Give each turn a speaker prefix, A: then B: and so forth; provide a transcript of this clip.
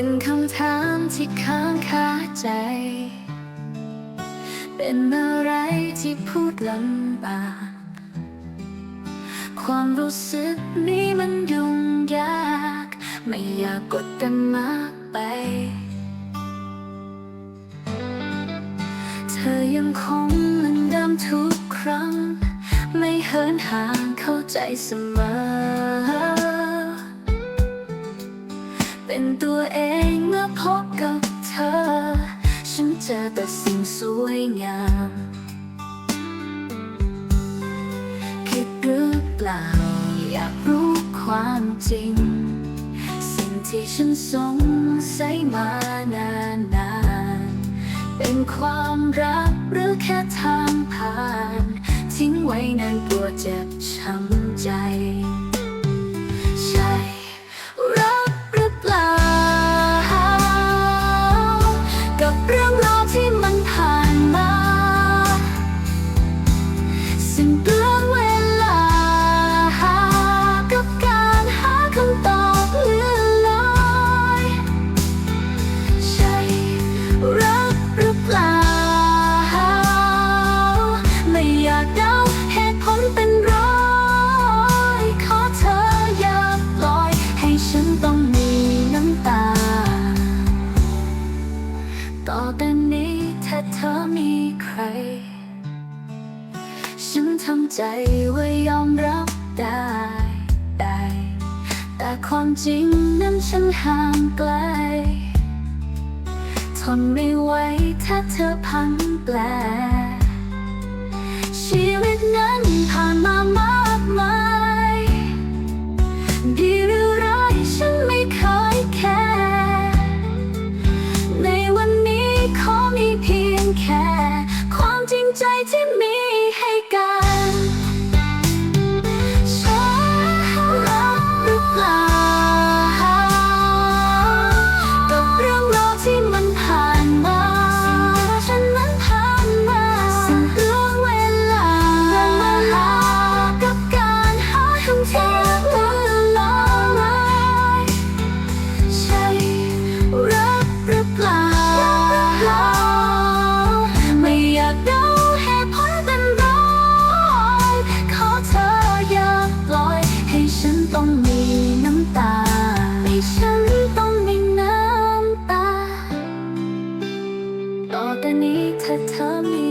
A: เป็นคำถามที่ค้างคาใจ เป็นอะไรที่พูดลำบากความรู้สึกนี้มันยุ่งยาก ไม่อยากกดดันมากไป เธอยังคงเหมือนเดิมทุกครั้ง ไม่เหินห่างเข้าใจเสมอ เป็นตัวเอง จอแต่สิ่งสวยงาม คิดหรือเปล่า อยากรู้ความจริง สิ่งที่ฉันสงสัยมานานนานเป็นความรักหรือแค่ทางผ่าน ทิ้งไว้นานกลัวเจ็บช้ำใจ ต่อแต่นี้ถ้าเธอมีใคร ฉันทำใจไว่ายอมรับได้ได้ แต่ความจริงนั้นฉันห่างไกล ทนไม่ไหวถ้าเธอพังแปล ใจที่มี ถ้